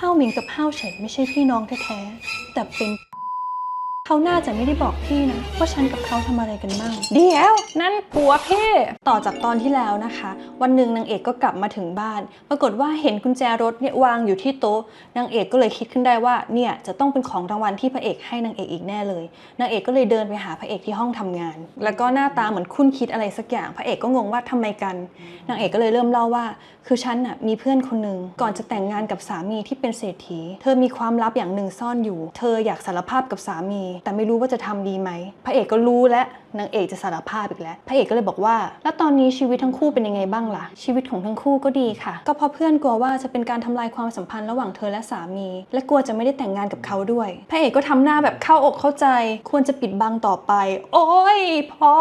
ห้าวหมิงกับห้าวเฉินไม่ใช่พี่น้องแท้ๆแต่เป็น เขาน่าจะไม่ได้บอกพี่นะว่าฉันกับเขาทำอะไรกันบ้างเดี๋ยว นั่นผัวพี่ ต่อจากตอนที่แล้วนะคะ วันหนึ่งนางเอกก็กลับมาถึงบ้าน ปรากฏว่าเห็นกุญแจรถเนี่ยวางอยู่ที่โต๊ะนางเอกก็เลยคิดขึ้นได้ว่าเนี่ยจะต้องเป็นของรางวัลที่พระเอกให้นางเอกอีกแน่เลยนางเอกก็เลยเดินไปหาพระเอกที่ห้องทำงาน แล้วก็หน้าตาเหมือนคุ้นคิดอะไรสักอย่าง พระเอกก็งงว่าทำไมกันนางเอกก็เลยเริ่มเล่าว่า คือฉันน่ะมีเพื่อนคนหนึ่งก่อนจะแต่งงานกับสามีที่เป็นเศรษฐี เธอมีความลับอย่างหนึ่งซ่อนอยู่ เธออยากสารภาพกับสามีแต่ไม่รู้ว่าจะทำดีไหม พระเอกก็รู้และนางเอกจะสารภาพอีกแล้ว พระเอกก็เลยบอกว่า แล้วตอนนี้ชีวิตทั้งคู่เป็นยังไงบ้างล่ะ ชีวิตของทั้งคู่ก็ดีค่ะ ก็เพราะเพื่อนกลัวว่าจะเป็นการทำลายความสัมพันธ์ระหว่างเธอและสามี และกลัวจะไม่ได้แต่งงานกับเขาด้วย พระเอกก็ทำหน้าแบบเข้าอกเข้าใจ ควรจะปิดบังต่อไป โอ้ยพ่อ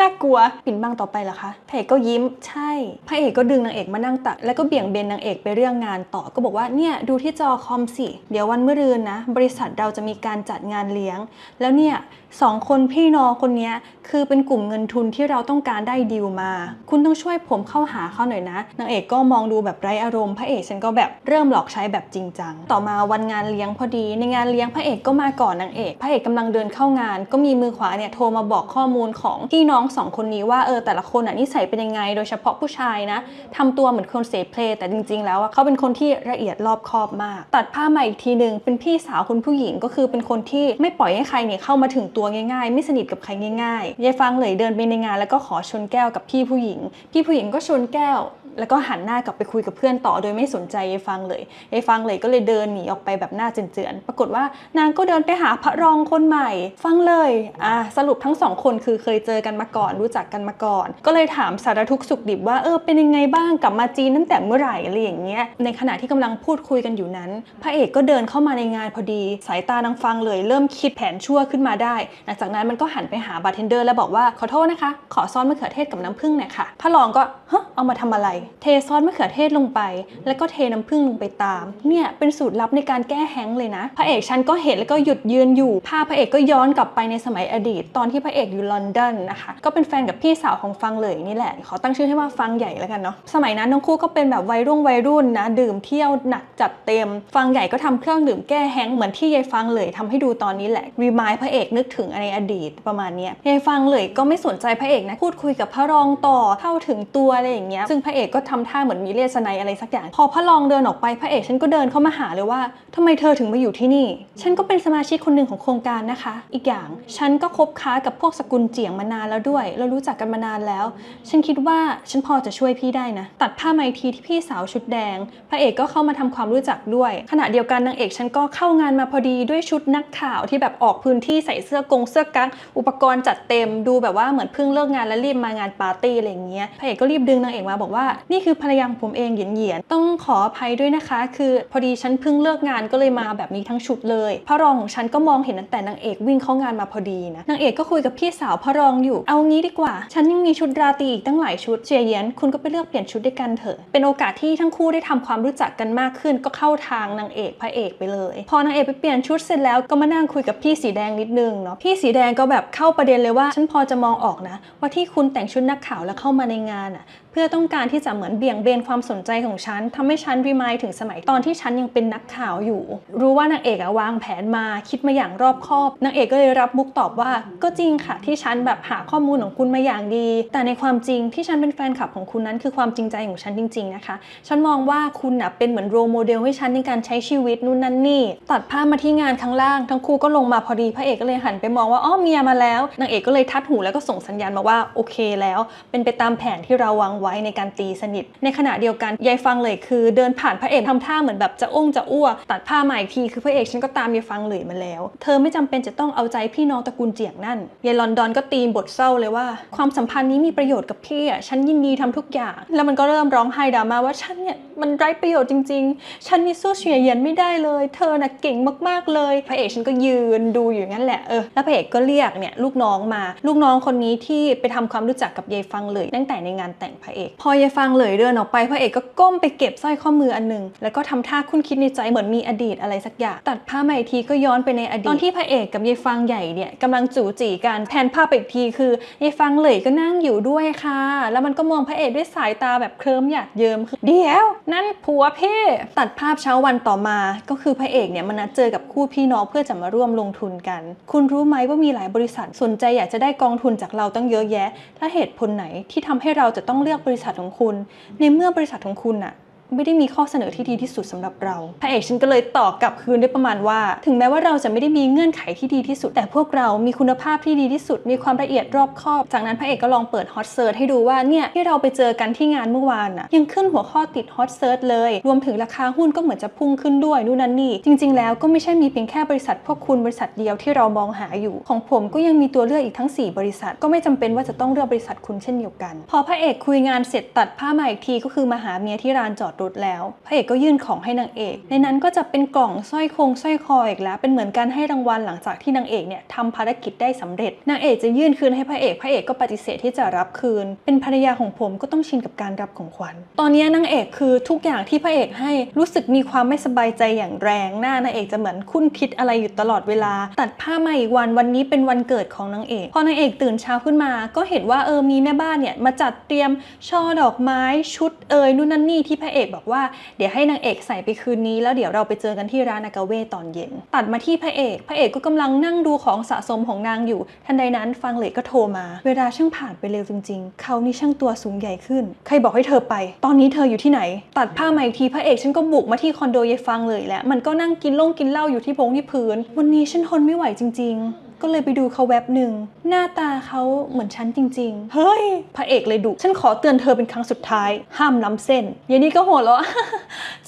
น่ากลัวปิดบังต่อไปเหรอคะพระเอกก็ยิ้มใช่ พระเอกก็ดึงนางเอกมานั่งตัก แล้วก็เบี่ยงเบนนางเอกไปเรื่องงานต่อก็บอกว่าเนี่ยดูที่จอคอมสิเดี๋ยววันมะรืนนะ บริษัทเราจะมีการจัดงานเลี้ยง แล้วเนี่ยสองคนพี่น้องคนนี้คือเป็นกลุ่มเงินทุนที่เราต้องการได้ดีลมา คุณต้องช่วยผมเข้าหาเขาหน่อยนะนางเอกก็มองดูแบบไร้อารมณ์พระเอกฉันก็แบบเริ่มหลอกใช้แบบจริงจังต่อมาวันงานเลี้ยงพอดี ในงานเลี้ยงพระเอกก็มาก่อนนางเอกพระเอกกำลังเดินเข้างาน ก็มีมือขวาเนี่ยโทรมาบอกข้อมูลของพี่น้องสองคนนี้ว่าเออแต่ละคนอะนิสัยเป็นยังไง โดยเฉพาะผู้ชายนะทำตัวเหมือนคนเสเพลแต่จริง ๆ แล้วอะเขาเป็นคนที่ละเอียดรอบคอบมาก ตัดภามาอีกทีหนึ่งเป็นพี่สาวคุณผู้หญิงก็คือเป็นคนที่ไม่ปล่อยให้ใครเนี่ยเข้ามาถึงตัวง่ายๆ ไม่สนิทกับใครง่ายๆยายฟังเลยเดินไปในงานแล้วก็ขอชนแก้วกับพี่ผู้หญิง พี่ผู้หญิงก็ชนแก้ว แล้วก็หันหน้ากลับไปคุยกับเพื่อนต่อโดยไม่สนใจยายฟังเลยยายฟังเลยก็เลยเดินหนีออกไปแบบหน้าเจือนๆปรากฏว่านางก็เดินไปหาพระรองคนใหม่ ฟังเลยอะสรุปทั้งสองคนคือเคยเจอกันมาก่อนรู้จักกันมาก่อน ก็เลยถามสารทุกข์สุขดิบว่าเออเป็นยังไงบ้างกลับมาจีนตั้งแต่เมื่อไหร่อะไรอย่างเงี้ยในขณะที่กำลังพูดคุยกันอยู่นั้น พระเอกก็เดินเข้ามาในงานพอดี สายตานางฟังเลยเริ่มคิดแผนชั่วขึ้นมาได้ หลังจากนั้นมันก็หันไปหาบาร์เทนเดอร์แล้วบอกว่าขอโทษนะคะ ขอซอสมะเขือเทศกับน้ำผึ้งหน่อยค่ะพระรองก็ฮะเอามาทำอะไรเทซอสมะเขือเทศลงไป แล้วก็เทน้ำผึ้งลงไปตาม เนี่ยเป็นสูตรลับในการแก้แห้งเลยนะ พระเอกฉันก็เห็นแล้วก็หยุดยืนอยู่ ภาพพระเอกก็ย้อนกลับไปในสมัยอดีต ตอนที่พระเอกอยู่ลอนดอนนะคะ ก็เป็นแฟนกับพี่สาวของฟังเลยนี่แหละ ขอตั้งชื่อให้ว่าฟังใหญ่แล้วกันเนาะ สมัยนั้นทั้งคู่ก็เป็นแบบวัยรุ่นวัยรุ่นนะ ดื่มเที่ยวหนักจัดเต็ม ฟังใหญ่ก็ทำเครื่องดื่มแก้แห้งเหมือนที่ยายฟังเลยทำให้ดูตอนนี้แหละ รีมายพระเอกนึกถึงในอดีตประมาณนี้ยยายฟังเลยก็ไม่สนใจพระเอกนะ พูดคุยกับพระรองต่อเข้าถึงตัวอะไรอย่างเงี้ย ซึ่งพระเอกก็ทำท่าเหมือนมีเลสไนอะไรสักอย่าง พอพระรองเดินออกไปพระเอกฉันก็เดินเข้ามาหาเลยว่าทำไมเธอถึงมาอยู่ที่นี่ ฉันก็เป็นสมาชิกคนหนึ่งของโครงการนะคะ อีกอย่างฉันก็คบค้ากับพวกสกุลเจียงมานานแล้วด้วย เรารู้จักกันมานานแล้ว ฉันคิดว่าฉันพอจะช่วยพี่ได้นะ ตัดผ้าไมทีที่พี่สาวชุดแดง พระเอกก็เข้ามาทำความรู้จักด้วย ขณะเดียวกันนางเอกฉันก็เข้างานมาพอดีด้วยชุดนักข่าวที่แบบออกพื้นที่ใส่เสื้อกงเสื้อกั๊กอุปกรณ์จัดเต็มดูแบบว่าเหมือนเพิ่งเลิกงานแล้วรีบมางานปาร์ตี้อะไรอย่างเงี้ยพระเอกก็รีบดึงนางเอกมาบอกว่านี่คือภรรยาของผมเองเหยียนเหยียนๆต้องขออภัยด้วยนะคะ คือพอดีฉันเพิ่งเลิกงานก็เลยมาแบบนี้ทั้งชุดเลยพระรองของฉันก็มองเห็นตั้งแต่นางเอกวิ่งเข้างานมาพอดีนะนางเอกก็คุยกับพี่สาวพระรองอยู่เอางี้ดีกว่า ฉันยังมีชุดราตรีอีกตั้งหลายชุดเจียเยียนคุณก็ไปเลือกเปลี่ยนชุดด้วยกันเถอะเป็นโอกาสที่ทั้งคู่ได้ทำความรู้จักกันมากขึ้น ก็เข้าทางนางเอกพระเอกไปเลย พอนางเอกไปเปลี่ยนชุดเสร็จแล้วก็มานั่งคุยกับพี่สีแดงนิดนึงเนาะพี่สีแดงก็แบบเข้าประเด็นเลยว่า ฉันพอจะมองออกนะ ว่าที่คุณแต่งชุดนักข่าวแล้วเข้ามาในงานอะ เพื่อต้องการที่จะเหมือนเบี่ยงเบนความสนใจของฉันทำให้ฉันรีมายถึงสมัยตอนที่ฉันยังเป็นนักข่าวอยู่ รู้ว่านางเอกอะวางแผนมาคิดมาอย่างรอบคอบนางเอกก็เลยรับมุกตอบว่า ก็จริงค่ะที่ฉันแบบหาข้อมูลของคุณมาอย่างดี แต่ในความจริงที่ฉันเป็นแฟนคลับของคุณนั้นคือความจริงใจของฉันจริง ๆนะคะ ฉันมองว่าคุณน่ะเป็นเหมือนโรโมเดลให้ฉันในการใช้ชีวิตนู่นนั่นนี่ ตัดภาพมาที่งานข้างล่าง ทั้งคู่ก็ลงมาพอดีพระเอกก็เลยหันไปมองว่าอ้อเมียมาแล้วนางเอกก็เลยทัดหูแล้วก็ส่งสัญญาณมาว่าโอเคแล้ว เป็นไปตามแผนที่เราวางไว้ในการตีสนิท ในขณะเดียวกันยายฟังเลยคือเดินผ่านพระเอกทำท่าเหมือนแบบจะอ้งจะอ้วกตัดผ้ามาอีกทีคือพระเอกฉันก็ตามยายฟังเลยมาแล้ว เธอไม่จำเป็นจะต้องเอาใจพี่น้องตระกูลเจียงนั่นยายลอนดอนก็ตีมบทเศร้าเลยว่า ความสัมพันธ์นี้มีประโยชน์กับพี่อะฉันยินดีทำทุกอย่าง แล้วมันก็เริ่มร้องไห้ดราม่าว่าฉันเนี่ยมันไร้ประโยชน์จริง ๆ ฉันนี่สู้เฉียเยียนไม่ได้เลย เธอน่ะเก่งมากๆเลย พระเอกฉันก็ยืนดูอยู่งั้นแหละเออแล้วพระเอกก็เรียกเนี่ยลูกน้องมา ลูกน้องคนนี้ที่ไปทำความรู้จักกับยายฟังเลย ตั้งแต่ในงานแต่งพระเอก พอยายฟังเลยเดินออกไปพระเอกก็ก้มไปเก็บสร้อยข้อมืออันหนึ่งแล้วก็ทำท่าคุ้นคิดในใจเหมือนมีอดีตอะไรสักอย่างตัดภาพมาอีกทีก็ย้อนไปในอดีตตอนที่พระเอกกับยายฟังใหญ่เนี่ยกำลังจู่จีกันแผนภาพไปอีกทีคือยายฟังเลยก็นั่งอยู่ด้วยค่ะ แล้วมันก็มองพระเอกด้วยสายตาแบบเคลิ้มหยาดเยิ้มคือเดี๋ยว นั่นผัวพี่ตัดภาพเช้าวันต่อมา ก็คือพระเอกเนี่ยมานัดเจอกับคู่พี่น้องเพื่อจะมาร่วมลงทุนกัน คุณรู้ไหมว่ามีหลายบริษัทสนใจอยากจะได้กองทุนจากเราตั้งเยอะแยะและเหตุผลไหนที่ทำให้เราจะต้องเลือกบริษัทของคุณในเมื่อบริษัทของคุณน่ะ ไม่ได้มีข้อเสนอที่ดีที่สุดสำหรับเรา พระเอกฉันก็เลยตอบกลับคืนด้วยประมาณว่า ถึงแม้ว่าเราจะไม่ได้มีเงื่อนไขที่ดีที่สุด แต่พวกเรามีคุณภาพที่ดีที่สุด มีความละเอียดรอบคอบ จากนั้นพระเอกก็ลองเปิดฮอตเซิร์ชให้ดูว่าเนี่ยที่เราไปเจอกันที่งานเมื่อวานน่ะยังขึ้นหัวข้อติดฮอตเซิร์ชเลย รวมถึงราคาหุ้นก็เหมือนจะพุ่งขึ้นด้วยนู่นนั่นนี่ จริง ๆ แล้วก็ไม่ใช่มีเพียงแค่บริษัทพวกคุณบริษัทเดียวที่เรามองหาอยู่ ของผมก็ยังมีตัวเลือกอีกทั้ง 4 บริษัท ก็ไม่จำเป็นว่าจะต้องเลือกบริษัทคุณเช่นเดียวกัน พอพระเอกคุยงานเสร็จตัดผ้ามาอีกทีก็คือมาหาเมียที่ร้านจอดรถแล้ว พระเอกก็ยื่นของให้นางเอก ในนั้นก็จะเป็นกล่องสร้อยคงสร้อยคออีกแล้ว เป็นเหมือนการให้รางวัลหลังจากที่นางเอกเนี่ยทำภารกิจได้สำเร็จ นางเอกจะยื่นคืนให้พระเอก พระเอกก็ปฏิเสธที่จะรับคืน เป็นภรรยาของผมก็ต้องชินกับการรับของขวัญ ตอนนี้นางเอกคือทุกอย่างที่พระเอกให้รู้สึกมีความไม่สบายใจอย่างแรง หน้านางเอกจะเหมือนคุ้นคิดอะไรอยู่ตลอดเวลา ตัดผ้ามาอีกวันวันนี้เป็นวันเกิดของนางเอก พอนางเอกตื่นเช้าขึ้นมา ก็เห็นว่าเออมีแม่บ้านเนี่ยมาจัดเตรียมช่อดอกไม้ชุดเอยนู่นนั่นนี่ที่พระเอกบอกว่าเดี๋ยวให้นางเอกใส่ไปคืนนี้ แล้วเดี๋ยวเราไปเจอกันที่ร้านอากาเว่ตอนเย็น ตัดมาที่พระเอก พระเอกก็กำลังนั่งดูของสะสมของนางอยู่ ทันใดนั้นฟังเลกก็โทรมา เวลาช่างผ่านไปเร็วจริง ๆ เขานี่ช่างตัวสูงใหญ่ขึ้น ใครบอกให้เธอไป ตอนนี้เธออยู่ที่ไหน ตัดผ้ามาอีกทีพระเอกฉันก็บุกมาที่คอนโดยายฟังเลยแหละมันก็นั่งกินล่งกินเหล้าอยู่ที่พงที่พื้น วันนี้ฉันทนไม่ไหวจริง ๆ ก็เลยไปดูเขาแวบหนึ่ง หน้าตาเขาเหมือนฉันจริง ๆ เฮ้ย พระเอกเลยดุฉันขอเตือนเธอเป็นครั้งสุดท้าย ห้ามล้ำเส้นยายนี่ก็หัวเราะ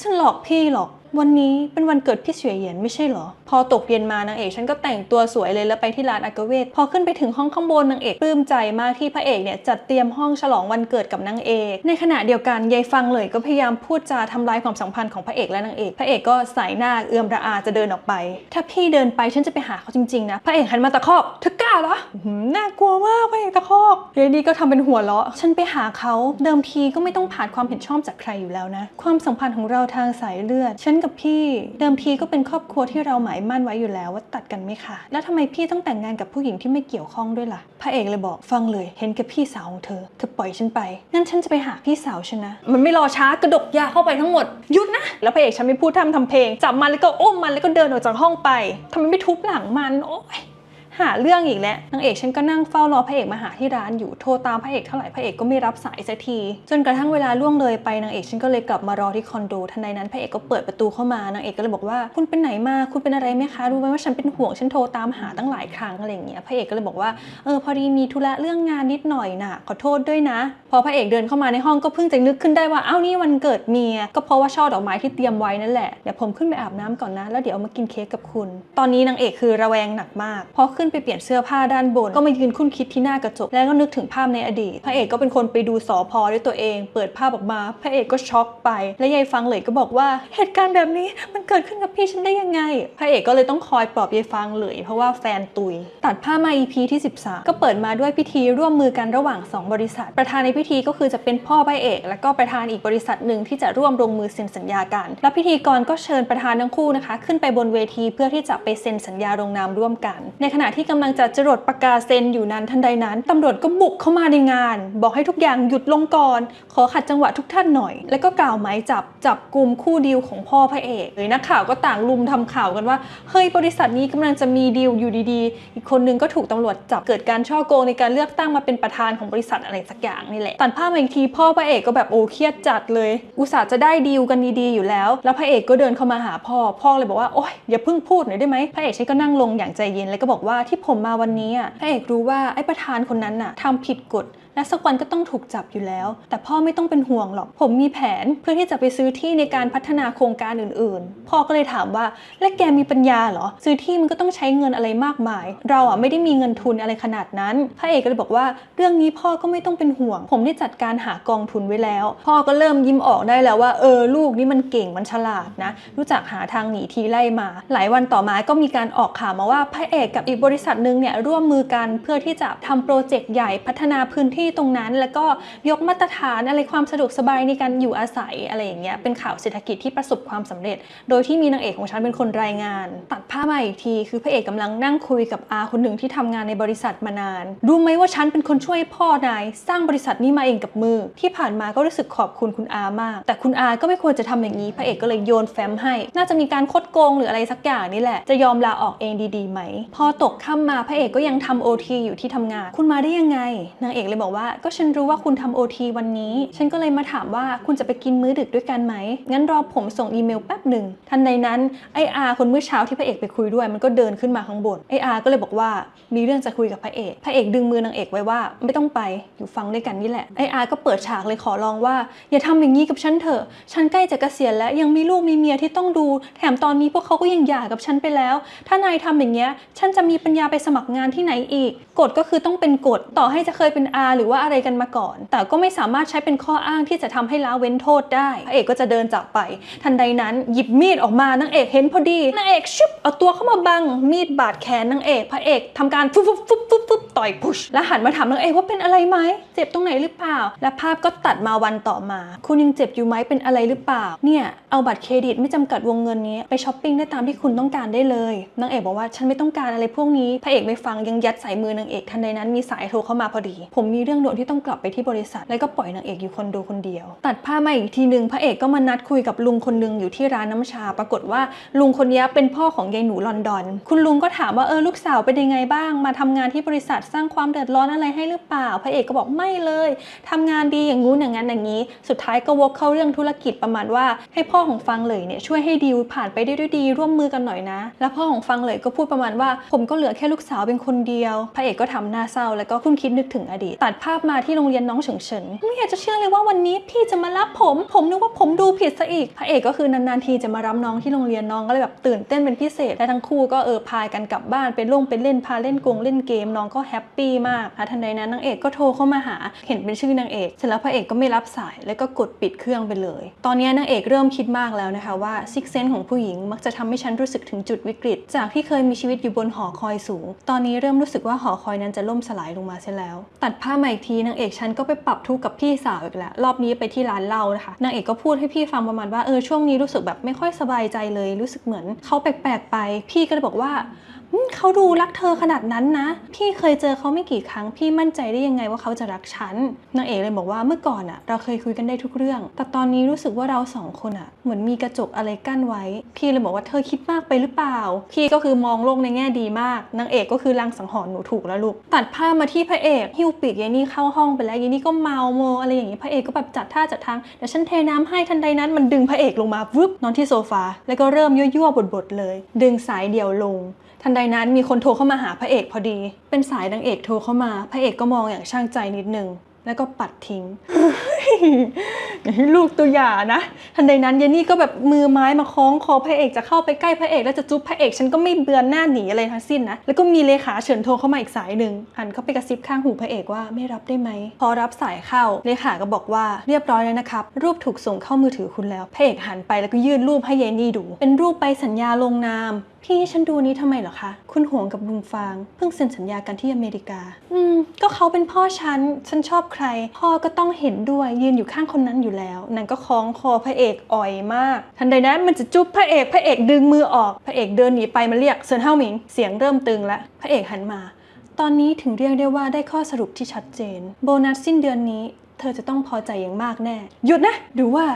ฉันหลอกพี่หรอก วันนี้เป็นวันเกิดพี่เฉวยเหยียนไม่ใช่เหรอ พอตกเย็นมานางเอกฉันก็แต่งตัวสวยเลยแล้วไปที่ร้านอากาเวทพอขึ้นไปถึงห้องข้างบนนางเอกปลื้มใจมากที่พระเอกเนี่ยจัดเตรียมห้องฉลองวันเกิดกับนางเอก ในขณะเดียวกันยายฟังเลยก็พยายามพูดจาทำลายความสัมพันธ์ของพระเอกและนางเอกพระเอกก็สายหน้าเอื้อมระอาจะเดินออกไป ถ้าพี่เดินไปฉันจะไปหาเขาจริงๆนะพระเอกหันมาตะคอกเธอกล้าเหรอหือน่ากลัวมากพระเอกตะคอกเรดี้ก็ทำเป็นหัวเราะฉันไปหาเขาเดิมทีก็ไม่ต้องผ่านความเห็นชอบจากใครอยู่แล้วนะ ความสัมพันธ์ของเราทางสายเลือดฉันกับพี่ เดิมทีก็เป็นครอบครัวที่เราหมายมั่นไว้อยู่แล้วว่าตัดกันไม่ขาดแล้วทำไมพี่ต้องแต่งงานกับผู้หญิงที่ไม่เกี่ยวข้องด้วยล่ะพระเอกเลยบอกฟังเลย เห็นกับพี่สาวของเธอเธอปล่อยฉันไปงั้นฉันจะไปหาพี่สาวฉันนะมันไม่รอช้ากระดกยาเข้าไปทั้งหมดหยุดนะแล้วพระเอกฉันไม่พูดทำทำเพลงจับมันแล้วก็อุ้มมันแล้วก็เดินออกจากห้องไปทำไมไม่ทุบหลังมันโอ๊ย หาเรื่องอีกแล้วนางเอกฉันก็นั่งเฝ้ารอพระเอกมาหาที่ร้านอยู่โทรตามพระเอกเท่าไหร่พระเอกก็ไม่รับสายสักที จนกระทั่งเวลาล่วงเลยไปนางเอกฉันก็เลยกลับมารอที่คอนโดทันใดนั้นพระเอกก็เปิดประตูเข้ามานางเอกก็เลยบอกว่าคุณเป็นไหนมาคุณเป็นอะไรไหมคะรู้ไหมว่าฉันเป็นห่วงฉันโทรตามหาตั้งหลายครั้งอะไรอย่างเงี้ยพระเอกก็เลยบอกว่าเออพอดีมีธุระเรื่องงานนิดหน่อยน่ะขอโทษด้วยนะ พอพระเอกเดินเข้ามาในห้องก็เพิ่งจะนึกขึ้นได้ว่าอ้าวนี่วันเกิดเมีย ก็เพราะว่าช่อดอกไม้ที่เตรียมไว้นั่นแหละเดี๋ยวผมขึ้นไปอาบน้ำก่อนนะ แล้วเดี๋ยวมากินเค้กกับคุณ ตอนนี้นางเอกคือระแวงหนักมากพอขึ้นไปเปลี่ยนเสื้อผ้าด้านบน ก็มายืนคุ้นคิดที่หน้ากระจก แล้วก็นึกถึงภาพในอดีต พระเอกก็เป็นคนไปดูสอพอด้วยตัวเอง เปิดภาพออกมา พระเอกก็ช็อกไป และยายฟังเลยก็บอกว่าเหตุการณ์แบบนี้มันเกิดขึ้นกับพี่ฉันได้ยังไง พระเอกก็เลยต้องคอยปลอบยายฟังเลยเพราะว่าแฟนตุย ตัดภาพมา EP ที่ 13 ก็เปิดมาด้วยพิธีร่วมมือกันระหว่าง 2 บริษัท ประธานในพิธีก็คือจะเป็นพ่อพระเอก แล้วก็ประธานอีกบริษัทหนึ่งที่จะร่วมลงมือเซ็นสัญญากัน และพิธีกรก็เชิญประธานทั้งคู่นะคะ ขึ้นไปบนเวทีเพื่อที่จะไปเซ็นสัญญาลงนามร่วมกัน ในขณะที่กำลังจะจรดปากกาเซ็นอยู่นั้นทันใดนั้นตำรวจก็บุกเข้ามาในงาน บอกให้ทุกอย่างหยุดลงก่อน ขอขัดจังหวะทุกท่านหน่อย แล้วก็กล่าวหมายจับจับกลุ่มคู่ดีลของพ่อพระเอกเลยนักข่าวก็ต่างลุมทำข่าวกันว่าเฮ้ยบริษัทนี้กำลังจะมีดีลอยู่ดีๆ อีกคนนึงก็ถูกตำรวจจับเกิดการช่อโกงในการเลือกตั้งมาเป็นประธานของบริษัทอะไรสักอย่างนี่แหละตัดภาพมาอีกทีพ่อพระเอกก็แบบโอ้เครียดจัดเลย อุตส่าห์จะได้ดีลกันดีๆอยู่แล้ว แล้วพระเอกก็เดินเข้ามาหาพ่อพ่อเลยบอกว่าโอ๊ยอย่าเพิ่งพูดหน่อยได้ไหมพระเอกฉันก็นั่งลงอย่างใจเย็นแล้วก็บอกว่าที่ผมมาวันนี้อะพระเอกรู้ว่าไอ้ประธานคนนั้นน่ะทำผิดกฎ และสักวันก็ต้องถูกจับอยู่แล้ว แต่พ่อไม่ต้องเป็นห่วงหรอก ผมมีแผนเพื่อที่จะไปซื้อที่ในการพัฒนาโครงการอื่นๆ พ่อก็เลยถามว่า และแกมีปัญญาเหรอ ซื้อที่มันก็ต้องใช้เงินอะไรมากมาย เราอะไม่ได้มีเงินทุนอะไรขนาดนั้น พระเอกก็เลยบอกว่า เรื่องนี้พ่อก็ไม่ต้องเป็นห่วง ผมได้จัดการหากองทุนไว้แล้ว พ่อก็เริ่มยิ้มออกได้แล้วว่าเออลูกนี่มันเก่งมันฉลาดนะ รู้จักหาทางหนีทีไล่มา หลายวันต่อมาก็มีการออกข่าวมาว่าพระเอกกับอีกบริษัทหนึ่งเนี่ยร่วมมือกันเพื่อที่จะทำโปรเจกต์ใหญ่พัฒนาพื้นที่ตรงนั้น แล้วก็ยกมาตรฐานอะไรความสะดวกสบายในการอยู่อาศัยอะไรอย่างเงี้ยเป็นข่าวเศรษฐกิจที่ประสบความสำเร็จ โดยที่มีนางเอกของฉันเป็นคนรายงาน ตัดภาพมาอีกที คือพระเอกกำลังนั่งคุยกับอาคนหนึ่งที่ทำงานในบริษัทมานาน รู้ไหมว่าฉันเป็นคนช่วยพ่อนาย สร้างบริษัทนี้มาเองกับมือ ที่ผ่านมาก็รู้สึกขอบคุณคุณอามาก แต่คุณอาก็ไม่ควรจะทำอย่างนี้ พระเอกก็เลยโยนแฟ้มให้ น่าจะมีการคดโกงหรืออะไรสักอย่างนี่แหละ จะยอมลาออกเองดีๆไหม พอตกค่ำมาพระเอกก็ยังทำโอทีอยู่ที่ทำงาน คุณมาได้ยังไง นางเอกเลยบอกว่าก็ฉันรู้ว่าคุณทำโอทีวันนี้ ฉันก็เลยมาถามว่าคุณจะไปกินมื้อดึกด้วยกันไหม งั้นรอผมส่งอีเมลแป๊บหนึ่ง ทันใดนั้นไออาคนเมื่อเช้าที่พระเอกไปคุยด้วย มันก็เดินขึ้นมาข้างบนไออาก็เลยบอกว่ามีเรื่องจะคุยกับพระเอก พระเอกดึงมือนางเอกไว้ว่าไม่ต้องไปอยู่ฟังด้วยกันนี่แหละไออาก็เปิดฉากเลยขอร้องว่า อย่าทำอย่างนี้กับฉันเถอะฉันใกล้จะเกษียณแล้วยังมีลูกมีเมียที่ต้องดู แถมตอนนี้พวกเขาก็ยังหย่ากับฉันไปแล้ว ถ้านายทำอย่างเงี้ยฉันจะมีปัญญาไปสมัครงานที่ไหนอีกกฎก็คือต้องเป็นกฎต่อให้จะเคยเป็นอาหรือว่าอะไรกันมาก่อน แต่ก็ไม่สามารถใช้เป็นข้ออ้างที่จะทำให้ละเว้นโทษได้พระเอกก็จะเดินจากไป ทันใดนั้นหยิบมีดออกมานางเอกเห็นพอดีนางเอกชุบเอาตัวเข้ามาบังมีดบาดแขนนางเอก พระเอกทำการฟุบฟุบฟุบฟุบฟุบต่อยพุชแล้วหันมาถามนางเอกว่าเป็นอะไรไหมเจ็บตรงไหนหรือเปล่า และภาพก็ตัดมาวันต่อมา คุณยังเจ็บอยู่ไหมเป็นอะไรหรือเปล่าเนี่ยเอาบัตรเครดิตไม่จำกัดวงเงินนี้ไปช้อปปิ้งได้ตามที่คุณต้องการได้เลยนางเอกบอกว่าฉันไม่ต้องการอะไรพวกนี้พระเอกไม่ฟังยังยัดใส่มือนางเอกทันใดนั้นมีสายโทรเข้ามาพอดี ผมมีเรื่องด่วนที่ต้องกลับไปที่บริษัท แล้วก็ปล่อยนางเอกอยู่คนโดคนเดียว ตัดภาพมาอีกทีหนึ่งพระเอกก็มานัดคุยกับลุงคนหนึงอยู่ที่ร้านน้ำชา ปรากฏว่าลุงคนนี้เป็นพ่อของยายหนูลอนดอน คุณลุงก็ถามว่าเออลูกสาวเป็นยังไงบ้าง มาทำงานที่บริษัทสร้างความเดือดร้อนอะไรให้หรือเปล่า พระเอกก็บอกไม่เลยทำงานดีอย่างงู้นอย่างนั้นอย่างนี้ สุดท้ายก็วกเข้าเรื่องธุรกิจประมาณว่า ให้พ่อของฟังเลยเนี่ยช่วยให้ดีลผ่านไปได้ด้วยดีร่วมมือกันหน่อยนะ แล้วพ่อของฟังเลยก็พูดประมาณว่า ผมก็เหลือแค่ลูกสาวเป็นคนเดียว พระเอกก็ทำหน้าเศร้าแล้วก็คุ้นคิดนึกถึงอดีตตัดภาพมาที่โรงเรียนน้องเฉิงเฉินไม่อยากจะเชื่อเลยว่าวันนี้พี่จะมารับผม ผมนึกว่าผมดูผิดซะอีก พระเอกก็คือนานๆทีจะมารับน้องที่โรงเรียนน้องก็เลยแบบตื่นเต้นเป็นพิเศษ และทั้งคู่ก็เออพายกันกลับบ้านไปลงไปเล่นพาเล่นกงเล่นเกมน้องก็แฮปปี้มากทันใดนั้นนางเอกก็โทรเข้ามาหา เห็นเป็นชื่อนางเอกเสร็จแล้วพระเอกก็ไม่รับสายแล้วก็กดปิดเครื่องไปเลย ตอนนี้นางเอกเริ่มคิดมากแล้วนะคะว่าซิกเซนของผู้หญิงมักจะทำให้ฉันรู้สึกถึงจุดวิกฤต จากที่เคยมีชีวิตอยู่บนหอคอยสูง ตอนนี้เริ่มรู้สึกว่าหอคอยนั้นจะล่มสลายลงมาเสียแล้ว ตัดภาพมาอีกทีนางเอกฉันก็ไปปรับทุกข์กับพี่สาวอีกแล้วรอบนี้ไปที่ร้านเหล้านะคะนางเอกก็พูดให้พี่ฟังประมาณว่าเออช่วงนี้รู้สึกแบบไม่ค่อยสบายใจเลย รู้สึกเหมือนเขาแปลกๆไป พี่ก็เลยบอกว่า เขาดูรักเธอขนาดนั้นนะ พี่เคยเจอเขาไม่กี่ครั้ง พี่มั่นใจได้ยังไงว่าเขาจะรักฉันนางเอกเลยบอกว่าเมื่อก่อนอะเราเคยคุยกันได้ทุกเรื่อง แต่ตอนนี้รู้สึกว่าเราสองคนอะเหมือนมีกระจกอะไรกั้นไว้ พี่เลยบอกว่าเธอคิดมากไปหรือเปล่า พี่ก็คือมองโลกในแง่ดีมากนางเอกก็คือลังสังหรณ์หนูถูกแล้วลูกตัดภาพมาที่พระเอกหิ้วปีกยายนี่เข้าห้องไปแล้วยายนี่ก็เมาโมอะไรอย่างงี้พระเอกก็แบบจัดท่าจัดทางเดี๋ยวฉันเทน้ำให้ทันใดนั้นมันดึงพระเอกลงมาวึบนอนที่โซฟาแล้วก็เริ่มยั่วๆบดๆเลย ดึงสายเดี่ยวลง ทันใดนั้นมีคนโทรเข้ามาหาพระเอกพอดี เป็นสายนางเอกโทรเข้ามา พระเอกก็มองอย่างช่างใจนิดนึง แล้วก็ปัดทิ้งอย่าให้ลูกตัวอย่านะ ทันใดนั้นเยนนี่ก็แบบมือไม้มาคล้องคอพระเอกจะเข้าไปใกล้พระเอก แล้วจะจุ๊บพระเอกฉันก็ไม่เบือนหน้าหนีอะไรทั้งสิ้นนะ แล้วก็มีเลขาเฉินโทรเข้ามาอีกสายหนึ่งหันเข้าไปกระซิบข้างหูพระเอกว่าไม่รับได้ไหม พอรับสายเข้าเลขาก็บอกว่าเรียบร้อยแล้วนะครับ รูปถูกส่งเข้ามือถือคุณแล้ว พระเอกหันไปแล้วก็ยื่นรูปให้เยนนี่ดู เป็นรูปใบสัญญาลงนาม พี่ให้ฉันดูนี้ทำไมเหรอคะ คุณหวงกับลุงฟาง เพิ่งเซ็นสัญญากันที่อเมริกา อืม ก็เขาเป็นพ่อฉัน ฉันชอบใคร พ่อก็ต้องเห็นด้วย ยืนอยู่ข้างคนนั้นอยู่แล้ว นางก็คล้องคอพระเอกอ่อยมาก ทันใดนั้นมันจะจุ๊บพระเอก พระเอกดึงมือออก พระเอกเดินหนีไปมาเรียกเซินเฮาหมิง เสียงเริ่มตึงแล้วพระเอกหันมา ตอนนี้ถึงเรียกได้ว่าได้ข้อสรุปที่ชัดเจน โบนัสสิ้นเดือนนี้ เธอจะต้องพอใจอย่างมากแน่ หยุดนะหรือว่า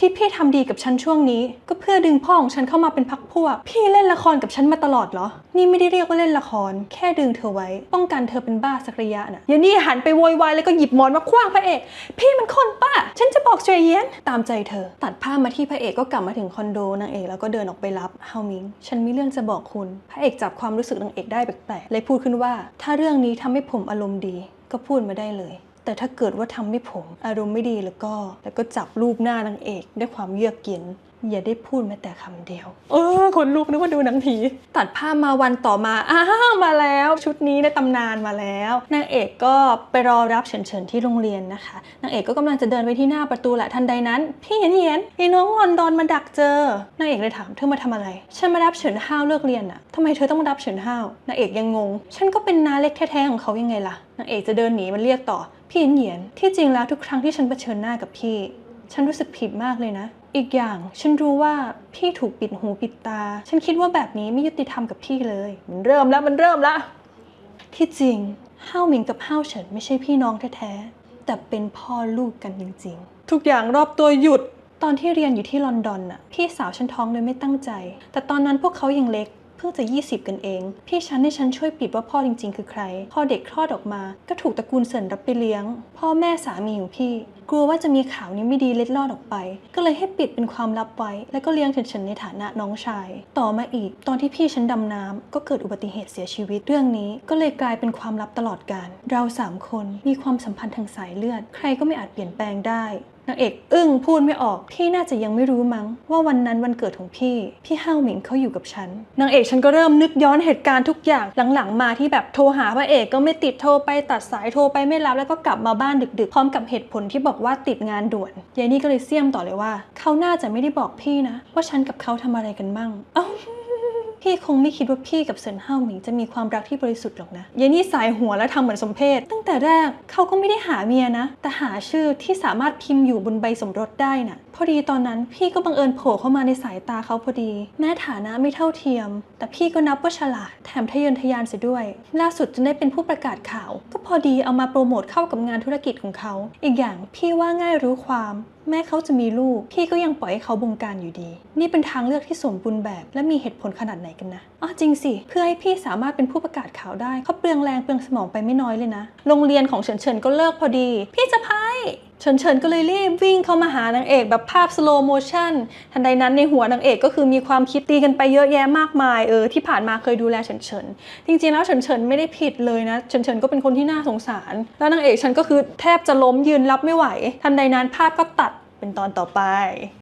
ที่พี่ทำดีกับฉันช่วงนี้ ก็เพื่อดึงพ่อของฉันเข้ามาเป็นพักพวก พี่เล่นละครกับฉันมาตลอดเหรอ นี่ไม่ได้เรียกว่าเล่นละคร แค่ดึงเธอไว้ ป้องกันเธอเป็นบ้าสักระยะน่ะยานี่หันไปโวยวายแล้วก็หยิบหมอนมาคว้างพระเอก พี่มันคนป้า ฉันจะบอกเฉยเย็นตามใจเธอ ตัดภามาที่พระเอกก็กลับมาถึงคอนโดนางเอกแล้วก็เดินออกไปรับเฮามิง ฉันมีเรื่องจะบอกคุณ พระเอกจับความรู้สึกนางเอกได้แปลกๆเลยพูดขึ้นว่า ถ้าเรื่องนี้ทำให้ผมอารมณ์ดี ก็พูดมาได้เลย แต่ถ้าเกิดว่าทำให้ผม อารมณ์ไม่ดีแล้วก็ แล้วก็จับรูปหน้านางเอก ด้วยความเยือกเย็น อย่าได้พูดแม้แต่คำเดียว เออคนลุกนึกว่าดูหนังผี ตัดภาพมาวันต่อมา อ้าวมาแล้วชุดนี้ในตำนานมาแล้ว นางเอกก็ไปรอรับเฉินเฉินที่โรงเรียนนะคะ นางเอกก็กำลังจะเดินไปที่หน้าประตูแหละทันใดนั้น พี่เห็นเห็นไอ้น้องลอนดอนมาดักเจอนางเอกเลยถามเธอมาทำอะไร ฉันมารับเฉินห้าวเลิกเรียนอะทำไมเธอต้องมารับเฉินห้าวนางเอกยังงง ฉันก็เป็นน้าเล็กแท้ๆของเขายังไงล่ะนางเอกจะเดินหนีมันเรียกต่อ พี่เห็นเหยียนที่จริงแล้วทุกครั้งที่ฉันเผชิญหน้ากับพี่ ฉันรู้สึกผิดมากเลยนะ อีกอย่างฉันรู้ว่าพี่ถูกปิดหูปิดตา ฉันคิดว่าแบบนี้ไม่ยุติธรรมกับพี่เลย มันเริ่มแล้วมันเริ่มแล้วที่จริงห้าวหมิงกับห้าวเฉินไม่ใช่พี่น้องแท้ๆแต่เป็นพ่อลูกกันจริง ๆ ทุกอย่างรอบตัวหยุดตอนที่เรียนอยู่ที่ลอนดอนน่ะพี่สาวฉันท้องโดยไม่ตั้งใจ แต่ตอนนั้นพวกเขายังเล็ก เพิ่งจะ 20 กันเอง พี่ฉันให้ฉันช่วยปิดว่าพ่อจริง ๆ คือใคร พอเด็กคลอดออกมา ก็ถูกตระกูลเซินรับไปเลี้ยง พ่อแม่สามีของพี่ กลัวว่าจะมีข่าวนี้ไม่ดีเล็ดลอดออกไป ก็เลยให้ปิดเป็นความลับไว้ แล้วก็เลี้ยงเฉินๆในฐานะน้องชาย ต่อมาอีก ตอนที่พี่ฉันดำน้ำก็เกิดอุบัติเหตุเสียชีวิต เรื่องนี้ก็เลยกลายเป็นความลับตลอดกาลเราสามคนมีความสัมพันธ์ทางสายเลือด ใครก็ไม่อาจเปลี่ยนแปลงได้ นางเอกอึ้งพูดไม่ออก พี่น่าจะยังไม่รู้มั้ง ว่าวันนั้นวันเกิดของพี่ พี่ห้าวหมิงเขาอยู่กับฉัน นางเอกฉันก็เริ่มนึกย้อนเหตุการณ์ทุกอย่างหลังๆ มาที่แบบโทรหาพระเอกก็ไม่ติดโทรไปตัดสายโทรไปไม่รับแล้วก็กลับมาบ้านดึกๆ พร้อมกับเหตุผลที่บอกว่าติดงานด่วนยายนี่ก็เลยเสี่ยมต่อเลยว่า เขาน่าจะไม่ได้บอกพี่นะ ว่าฉันกับเขาทำอะไรกันมั่ง เอ้า พี่คงไม่คิดว่าพี่กับเซินเฮาหมิงจะมีความรักที่บริสุทธิ์หรอกนะเยนี่สายหัวและทำเหมือนสมเพศ ตั้งแต่แรกเขาก็ไม่ได้หาเมียนะ แต่หาชื่อที่สามารถพิมพ์อยู่บนใบสมรสได้น่ะ พอดีตอนนั้นพี่ก็บังเอิญโผล่เข้ามาในสายตาเขาพอดี แม้ฐานะไม่เท่าเทียม แต่พี่ก็นับว่าฉลาด แถมทะเยอทะยานเสียด้วย ล่าสุดจนได้เป็นผู้ประกาศข่าว ก็พอดีเอามาโปรโมทเข้ากับงานธุรกิจของเขา อีกอย่างพี่ว่าง่ายรู้ความ แม้เขาจะมีลูก พี่ก็ยังปล่อยให้เขาบงการอยู่ดี นี่เป็นทางเลือกที่สมบูรณ์แบบ และมีเหตุผลขนาดไหนกันนะอ๋อจริงสิ เพื่อให้พี่สามารถเป็นผู้ประกาศข่าวได้เขาเปลืองแรงเปลืองสมองไปไม่น้อยเลยนะ โรงเรียนของเฉินเฉินก็เลิกพอดี พี่จะพายเฉินเฉินก็เลยรีบวิ่งเข้ามาหานางเอกแบบภาพสโลโมชั่นทันใดนั้นในหัวนางเอกก็คือมีความคิดตีกันไปเยอะแยะมากมายเออที่ผ่านมาเคยดูแลเฉินเฉินจริงๆแล้วเฉินเฉินไม่ได้ผิดเลยนะเฉินเฉินก็เป็นคนที่น่าสงสาร แล้วนางเอกฉันก็คือแทบจะล้มยืนรับไม่ไหว ทันใดนั้นภาพก็ตัดเป็นตอนต่อไป